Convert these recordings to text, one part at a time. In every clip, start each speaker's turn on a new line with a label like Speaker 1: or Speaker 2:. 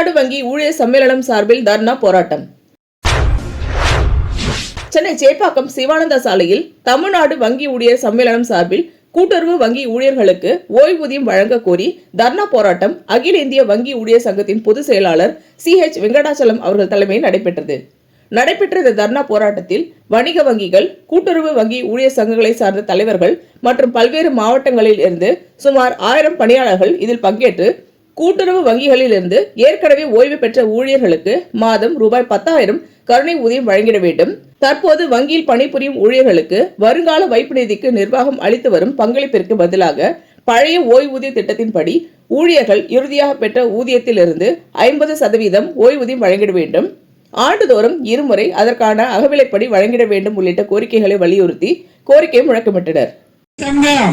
Speaker 1: தமிழ்நாடு வங்கி ஊழியர் சம்மேளனம் சார்பில் தர்ணா போராட்டம். சென்னை சேப்பாக்கம் சிவானந்தா சாலையில் தமிழ்நாடு வங்கி ஊழியர் சம்மேளனம் சார்பில் கூட்டுறவு வங்கி ஊழியர்களுக்கு ஓய்வூதியம் வழங்க கோரி தர்ணா போராட்டம் அகில இந்திய வங்கி ஊழியர் சங்கத்தின் பொதுச் செயலாளர் சி ஹெச் வெங்கடாச்சலம் அவர்கள் தலைமையில் நடைபெற்றது. நடைபெற்ற இந்த தர்ணா போராட்டத்தில் வணிக வங்கிகள் கூட்டுறவு வங்கி ஊழியர் சங்கங்களை சார்ந்த தலைவர்கள் மற்றும் பல்வேறு மாவட்டங்களில் இருந்து சுமார் ஆயிரம் பணியாளர்கள் இதில் பங்கேற்று கூட்டுறவு வங்கிகளிலிருந்து ஏற்கனவே ஓய்வு பெற்ற ஊழியர்களுக்கு மாதம் ரூபாய் பத்தாயிரம் கருணை ஊதியம் வழங்கிட வேண்டும். தற்போது வங்கியில் பணிபுரியும் ஊழியர்களுக்கு வருங்கால வைப்பு நிதிக்கு நிர்வாகம் அளித்து வரும் பங்களிப்பிற்கு பதிலாக பழைய ஓய்வூதிய திட்டத்தின்படி ஊழியர்கள் இறுதியாக பெற்ற ஊதியத்திலிருந்து ஐம்பது சதவீதம் ஓய்வூதியம் வழங்கிட வேண்டும். ஆண்டுதோறும் இருமுறை அதற்கான அகவிலைப்படி வழங்கிட வேண்டும் உள்ளிட்ட கோரிக்கைகளை வலியுறுத்தி கோரிக்கை முழக்கமிட்டனர்.
Speaker 2: சங்கம்.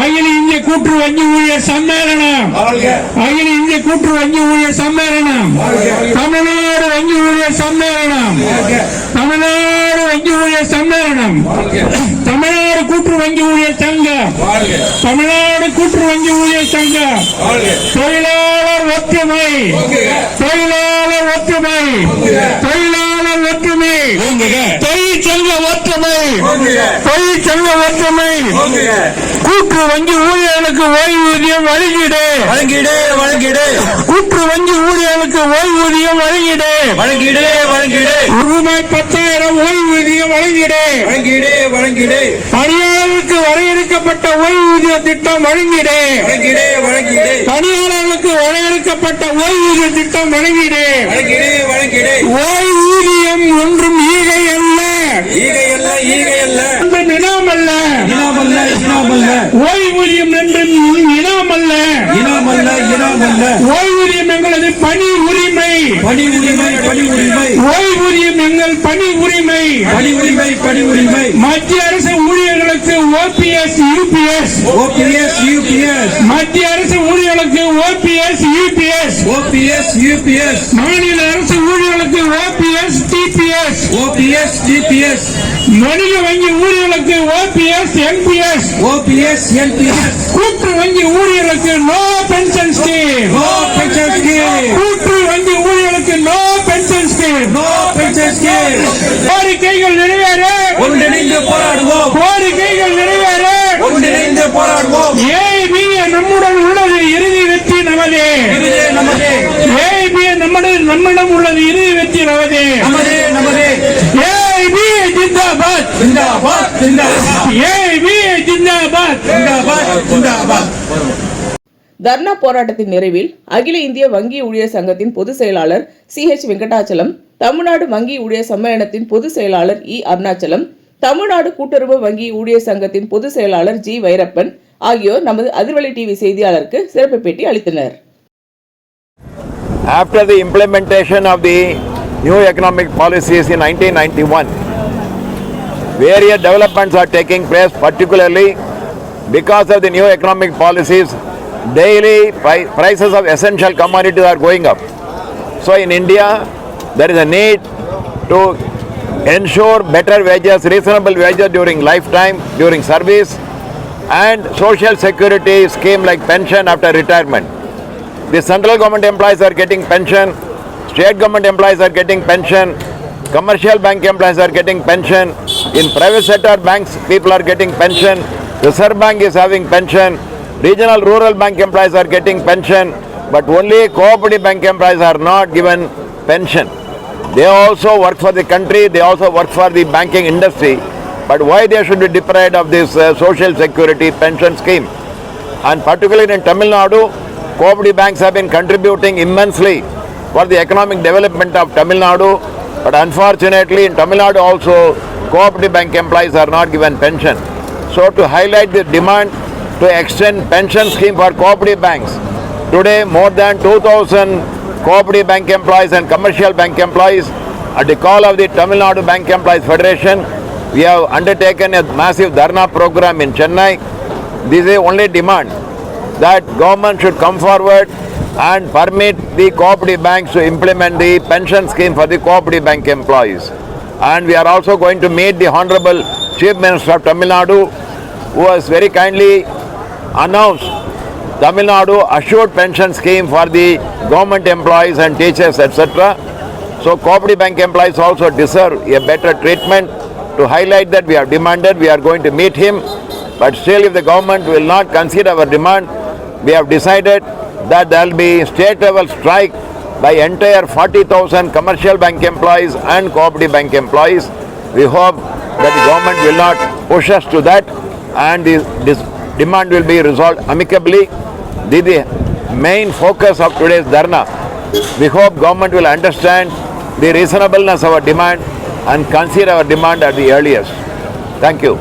Speaker 2: அகில இந்திய கூட்டு வங்கி ஊழியர் சம்மேளனம். அகில இந்திய கூட்டு வங்கி ஊழியர் சம்மேளனம். தமிழ்நாடு வங்கி ஊழியர் சம்மேளனம். தமிழ்நாடு வங்கி ஊழியர் சம்மேளனம். தமிழ்நாடு கூட்டு வங்கி ஊழியர் சங்கம். தமிழ்நாடு கூட்டு வங்கி ஊழியர் சங்கம். தொழிலாளர் ஒற்றுமை. தொழிலாளர் ஒற்றுமை. தொழிலாளர் ஒற்றுமை. தொழிற்சங்க ஒற்றுமை தொழிற்சங்க ஒற்றுமை. கூட்டு வங்கி ஊழியர்களுக்கு ஓய்வூதியம் வழங்கிடு.
Speaker 3: வழங்கிடு வழங்கிடு.
Speaker 2: ஓய்வூதியம் வழங்கிடு.
Speaker 3: வழங்கிடு வழங்கிடு.
Speaker 2: ரூபாய் பத்தாயிரம் ஓய்வூதியம் வழங்கிடு.
Speaker 3: வழங்கிடு வழங்கிடு.
Speaker 2: பணியாளர்களுக்கு வரையறுக்கப்பட்ட ஓய்வூதிய திட்டம் வழங்கிடு.
Speaker 3: வழங்கிடு வழங்கிடு.
Speaker 2: பணியாளர்களுக்கு வரையறுக்கப்பட்ட ஓய்வூதிய திட்டம் வழங்கிடு.
Speaker 3: வழங்கிடு வழங்கிடு.
Speaker 2: ஓய்வூதியம் ஒன்றும் ஈகை அல்ல.
Speaker 3: ஈகை அல்ல ஈகை அல்ல.
Speaker 2: ஒன்றும் இனாமல்ல
Speaker 3: இனாமல்ல இனாமல்ல
Speaker 2: ஓய்வூதியம் என்றும் இனாமல்ல
Speaker 3: இனாமல்ல இனாமல்ல
Speaker 2: ஓய்வூதியம் எங்களது பணி உரிமை.
Speaker 3: பணி உரிமை பணி உரிமை.
Speaker 2: ஓய்வூதியம் எங்கள் பணி உரிமை.
Speaker 3: பணி உரிமை பணி உரிமை.
Speaker 2: மத்திய அரசு ஊழியர்களுக்கு ஓபிஎஸ் யூபிஎஸ்
Speaker 3: ஓபிஎஸ் யூபிஎஸ்
Speaker 2: மத்திய யூபிஎஸ்
Speaker 3: ஓபிஎஸ் யூபிஎஸ்.
Speaker 2: மாநில அரசு ஊழியர்களுக்கு ஓபிஎஸ் டிபிஎஸ்.
Speaker 3: OPS DPS.
Speaker 2: வணிக வங்கி ஊழியர்களுக்கு ஓபிஎஸ் என்பிஎஸ்.
Speaker 3: OPS NPS.
Speaker 2: கூட்டு வங்கி ஊழியர்களுக்கு no pension scheme.
Speaker 3: No pension scheme.
Speaker 2: கூட்டு வங்கி ஊழியர்களுக்கு no pension scheme.
Speaker 3: No pension scheme.
Speaker 2: கோரிக்கைகள் நமதே
Speaker 3: நமதே.
Speaker 2: நமதே ஏபி ஜிந்தாபாத்.
Speaker 3: ஜிந்தாபாத் ஜிந்தாபாத்.
Speaker 2: ஏபி ஜிந்தாபாத்.
Speaker 3: ஜிந்தாபாத் ஜிந்தாபாத்.
Speaker 1: தர்ணா போராட்டத்தின் நிறைவில் அகில இந்திய வங்கி ஊழியர் சங்கத்தின் பொதுச் செயலாளர் சி ஹெச் வெங்கடாச்சலம் தமிழ்நாடு வங்கி ஊழியர் சம்மேளனத்தின் பொதுச் செயலாளர் இ அருணாச்சலம் தமிழ்நாடு கூட்டுறவு வங்கி ஊழியர் சங்கத்தின் பொதுச் செயலாளர் ஜி வைரப்பன் ஆகியோர் நமது அதிர்வலை டிவி செய்தியாளருக்கு சிறப்பு பேட்டி அளித்தனர்.
Speaker 4: After the implementation of the new economic policies in 1991, various developments are taking place, particularly because of the new economic policies, daily prices of essential commodities are going up. So in India, there is a need to ensure better wages, reasonable wages during lifetime, during service, and social security scheme like pension after retirement. The central government employees are getting pension, state government employees are getting pension, commercial bank employees are getting pension, in private sector banks people are getting pension, Reserve Bank is having pension, regional rural bank employees are getting pension, but only cooperative bank employees are not given pension. They also work for the country, they also work for the banking industry, but why they should be deprived of this uh, social security pension scheme? and particularly in Tamil Nadu, cooperative banks have been contributing immensely for the economic development of Tamil Nadu. But unfortunately, in Tamil Nadu also, cooperative bank employees are not given pension. So to highlight the demand to extend pension scheme for cooperative banks, today more than 2,000 cooperative bank employees and commercial bank employees, at the call of the Tamil Nadu Bank Employees Federation, we have undertaken a massive dharna program in Chennai. This is only demand that government should come forward and permit the cooperative banks to implement the pension scheme for the cooperative bank employees. And we are also going to meet the Honorable Chief Minister of Tamil Nadu, who has very kindly announced Tamil Nadu assured pension scheme for the government employees and teachers, etc. So cooperative bank employees also deserve a better treatment. To highlight that we have demanded, we are going to meet him. But still if the government will not consider our demand, we have decided that there will be state level strike by entire 40,000 commercial bank employees and cooperative bank employees. We hope that the government will not push us to that and this, this demand will be resolved amicably. This is the main focus of today's dharna. We hope government will understand the reasonableness of our demand and consider our demand at the earliest. Thank you.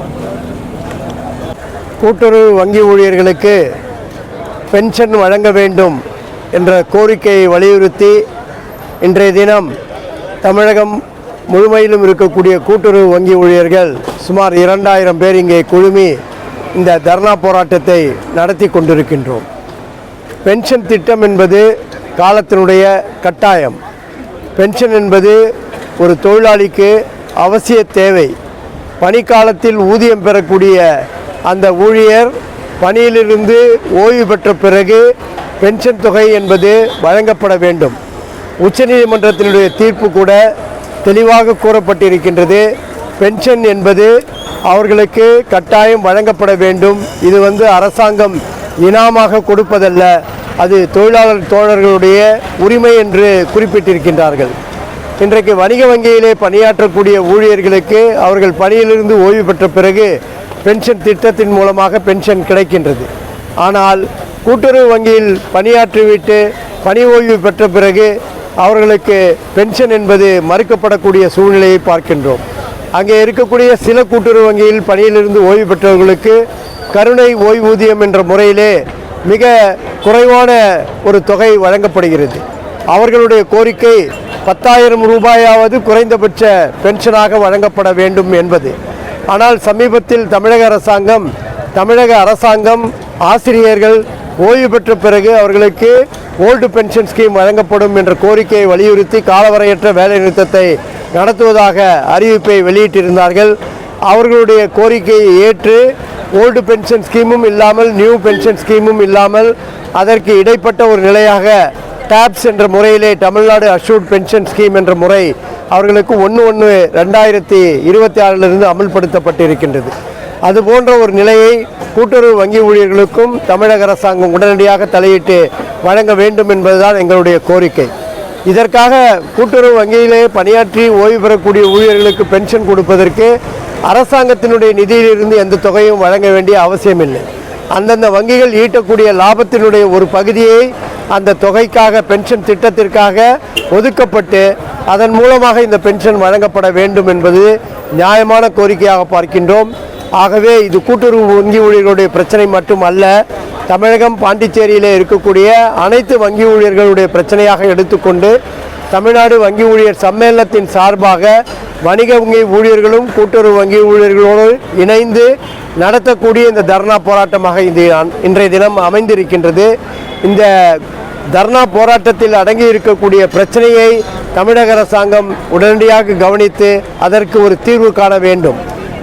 Speaker 5: கூட்டுறவு வங்கி ஊழியர்களுக்கு pension வழங்க வேண்டும் என்ற கோரிக்கையை வலியுறுத்தி இன்றைய தினம் தமிழகம் முழுமையிலும் இருக்கக்கூடிய கூட்டுறவு வங்கி ஊழியர்கள் சுமார் இரண்டாயிரம் பேர் இங்கே குழுமி இந்த தர்ணா போராட்டத்தை நடத்தி கொண்டிருக்கின்றோம். பென்ஷன் திட்டம் என்பது காலத்தினுடைய கட்டாயம். பென்ஷன் என்பது ஒரு தொழிலாளிக்கு அவசிய தேவை. பணிக்காலத்தில் ஊதியம் பெறக்கூடிய அந்த ஊழியர் பணியிலிருந்து ஓய்வு பெற்ற பிறகு பென்ஷன் தொகை என்பது வழங்கப்பட வேண்டும். உச்சநீதிமன்றத்தினுடைய தீர்ப்பு கூட தெளிவாக கூறப்பட்டிருக்கின்றது. பென்ஷன் என்பது அவர்களுக்கு கட்டாயம் வழங்கப்பட வேண்டும். இது வந்து அரசாங்கம் இனாமாக கொடுப்பதல்ல. அது தொழிலாளர் தோழர்களுடைய உரிமை என்று குறிப்பிட்டிருக்கின்றார்கள். இன்றைக்கு வணிக வங்கியிலே பணியாற்றக்கூடிய ஊழியர்களுக்கு அவர்கள் பணியிலிருந்து ஓய்வு பெற்ற பிறகு பென்ஷன் திட்டத்தின் மூலமாக பென்ஷன் கிடைக்கின்றது. ஆனால் கூட்டுறவு வங்கியில் பணியாற்றிவிட்டு பணி ஓய்வு பெற்ற பிறகு அவர்களுக்கு பென்ஷன் என்பது மறுக்கப்படக்கூடிய சூழ்நிலையை பார்க்கின்றோம். அங்கே இருக்கக்கூடிய சில கூட்டுறவு வங்கியில் பணியிலிருந்து ஓய்வு பெற்றவர்களுக்கு கருணை ஓய்வூதியம் என்ற முறையிலே மிக குறைவான ஒரு தொகை வழங்கப்படுகிறது. அவர்களுடைய கோரிக்கை பத்தாயிரம் ரூபாயாவது குறைந்தபட்ச பென்ஷனாக வழங்கப்பட வேண்டும் என்பது. ஆனால் சமீபத்தில் தமிழக அரசாங்கம் தமிழக அரசாங்கம் ஆசிரியர்கள் ஓய்வு பெற்ற பிறகு அவர்களுக்கு ஓல்டு பென்ஷன் ஸ்கீம் வழங்கப்படும் என்ற கோரிக்கையை வலியுறுத்தி காலவரையற்ற வேலைநிறுத்தத்தை நடத்துவதாக அறிவிப்பை வெளியிட்டிருந்தார்கள். அவர்களுடைய கோரிக்கையை ஏற்று ஓல்டு பென்ஷன் ஸ்கீமும் இல்லாமல் நியூ பென்ஷன் ஸ்கீமும் இல்லாமல் அதற்கு இடைப்பட்ட ஒரு நிலையாக டேப்ஸ் என்ற முறையிலே தமிழ்நாடு அஷூர்ட் பென்ஷன் ஸ்கீம் என்ற முறை அவர்களுக்கு ஒன்று ஒன்று ரெண்டாயிரத்தி இருபத்தி ஆறிலிருந்து அமல்படுத்தப்பட்டிருக்கின்றது. அது போன்ற ஒரு நிலையை கூட்டுறவு வங்கி ஊழியர்களுக்கும் தமிழக அரசாங்கம் உடனடியாக தலையிட்டு வழங்க வேண்டும் என்பதுதான் எங்களுடைய கோரிக்கை. இதற்காக கூட்டுறவு வங்கியிலே பணியாற்றி ஓய்வு பெறக்கூடிய ஊழியர்களுக்கு பென்ஷன் கொடுப்பதற்கு அரசாங்கத்தினுடைய நிதியிலிருந்து எந்த தொகையும் வழங்க வேண்டிய அவசியமில்லை. அந்தந்த வங்கிகள் ஈட்டக்கூடிய லாபத்தினுடைய ஒரு பகுதியை அந்த தொகைக்காக பென்ஷன் திட்டத்திற்காக ஒதுக்கப்பட்டு அதன் மூலமாக இந்த பென்ஷன் வழங்கப்பட வேண்டும் என்பது நியாயமான கோரிக்கையாக பார்க்கின்றோம். ஆகவே இது கூட்டுறவு வங்கி ஊழியர்களுடைய பிரச்சனை மட்டுமல்ல தமிழகம் பாண்டிச்சேரியிலே இருக்கக்கூடிய அனைத்து வங்கி ஊழியர்களுடைய பிரச்சனையாக எடுத்துக்கொண்டு தமிழ்நாடு வங்கி ஊழியர் சம்மேளனத்தின் சார்பாக வணிக வங்கி ஊழியர்களும் கூட்டுறவு வங்கி ஊழியர்களோடு இணைந்து நடத்தக்கூடிய இந்த தர்ணா போராட்டமாக இது இன்றைய தினம் அமைந்திருக்கின்றது. இந்த தர்ணா போராட்டத்தில் அடங்கி இருக்கக்கூடிய பிரச்சனையை தமிழக அரசாங்கம் உடனடியாக கவனித்து அதற்கு ஒரு தீர்வு காண வேண்டும்.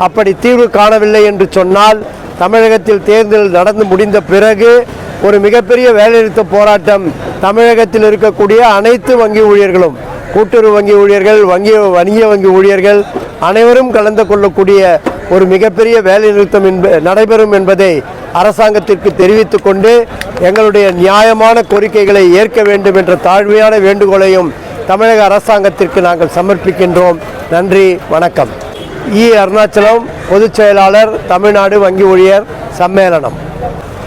Speaker 5: அப்படி தீர்வு காணவில்லை என்று சொன்னால் தமிழகத்தில் தேர்தல் நடந்து முடிந்த பிறகு ஒரு மிகப்பெரிய வேலைநிறுத்த போராட்டம் தமிழகத்தில் இருக்கக்கூடிய அனைத்து வங்கி ஊழியர்களும் கூட்டுறவு வங்கி ஊழியர்கள் வங்கி வணிக வங்கி ஊழியர்கள் அனைவரும் கலந்து கொள்ளக்கூடிய ஒரு மிகப்பெரிய வேலைநிறுத்தம் என்ப நடைபெறும் என்பதை அரசாங்கத்திற்கு தெரிவித்துக்கொண்டு எங்களுடைய நியாயமான கோரிக்கைகளை ஏற்க வேண்டும் என்ற தாழ்மையான வேண்டுகோளையும் தமிழக அரசாங்கத்திற்கு நாங்கள் சமர்ப்பிக்கின்றோம். நன்றி வணக்கம். இ. அருணாச்சலம் பொதுச் செயலாளர் தமிழ்நாடு வங்கி ஊழியர் சம்மேளனம்.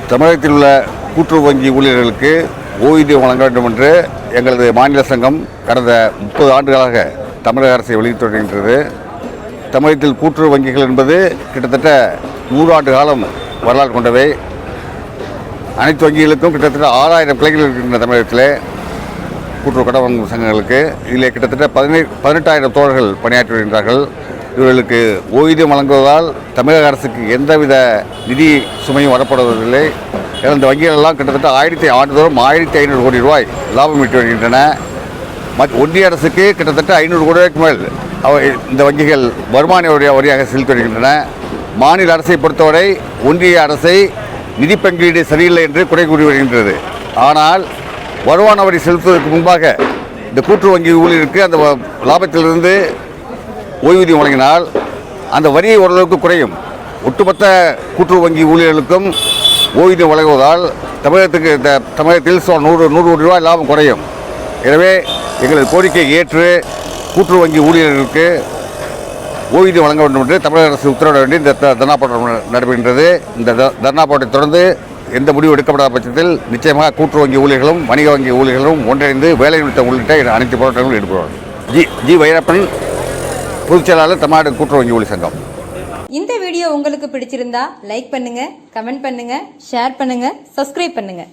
Speaker 6: தமிழகத்தில் உள்ள கூட்டுறவு வங்கி ஊழியர்களுக்கு ஓய்வூதியம் வழங்க வேண்டும் என்று எங்களது மாநில சங்கம் கடந்த முப்பது ஆண்டுகளாக தமிழக அரசை வெளியிட்டு வருகின்றது. தமிழகத்தில் கூட்டுறவு வங்கிகள் என்பது கிட்டத்தட்ட நூறாண்டு காலம் வரலாறு கொண்டவை. அனைத்து வங்கிகளுக்கும் கிட்டத்தட்ட ஆறாயிரம் கிளைகள் இருக்கின்றன தமிழகத்தில். கூட்டுறவு கடன் வாங்கும் சங்கங்களுக்கு இதில் கிட்டத்தட்ட பதினெட்டு பதினெட்டாயிரம் தோழர்கள் பணியாற்றி வருகின்றார்கள். இவர்களுக்கு ஓய்வூதியம் வழங்குவதால் தமிழக அரசுக்கு எந்தவித நிதி சுமையும் வரப்படுவதில்லை. இந்த வங்கிகளெல்லாம் கிட்டத்தட்ட ஆயிரத்தி ஆண்டுதோறும் ஆயிரத்தி ஐநூறு கோடி ரூபாய் லாபம் ஈட்டி வருகின்றன. மத் ஒன்றிய அரசுக்கு கிட்டத்தட்ட ஐநூறு கோடி ரூபாய்க்கு மேல் அவை இந்த வங்கிகள் வருமான வரி வரியாக செலுத்தி வருகின்றன. மாநில அரசை பொறுத்தவரை ஒன்றிய அரசை நிதி பங்கீடு சரியில்லை என்று குறை கூறி வருகின்றது. ஆனால் வருமான வரி செலுத்துவதற்கு முன்பாக இந்த கூட்டுறவு வங்கி ஊழியருக்கு அந்த லாபத்திலிருந்து ஓய்வூதியம் வழங்கினால் அந்த வரி ஓரளவுக்கு குறையும். ஒட்டுமொத்த கூட்டுறவு வங்கி ஊழியர்களுக்கும் ஓய்வூதியம் வழங்குவதால் தமிழகத்துக்கு இந்த தமிழகத்தில் சுமார் நூறு நூறு கோடி ரூபாய் லாபம் குறையும். எனவே எங்களது கோரிக்கையை ஏற்று கூட்டுறவு வங்கி ஊழியர்களுக்கு ஓய்வூதியம் வழங்க வேண்டும் என்று தமிழக அரசு உத்தரவிட வேண்டி இந்த தர்ணா போராட்டம் நடைபெறுகின்றது. இந்த த- தர்ணா போராட்டத்தை தொடர்ந்து எந்த முடிவு எடுக்கப்படாத பட்சத்தில் நிச்சயமாக கூட்டுறவு வங்கி ஊழியர்களும் வணிக வங்கி ஊழியர்களும் ஒன்றிணைந்து வேலை நிறுத்தம் உள்ளிட்ட அனைத்து போராட்டங்களும் ஈடுபடுவார்கள். ஜி ஜி வைரப்பன் பொதுச் செயலாளர் தமிழ்நாடு கூட்டுறவு வங்கி ஊழியர் சங்கம்.
Speaker 7: இந்த வீடியோ உங்களுக்கு பிடிச்சிருந்தா லைக் பண்ணுங்க கமெண்ட் பண்ணுங்க ஷேர் பண்ணுங்க சப்ஸ்கிரைப் பண்ணுங்க.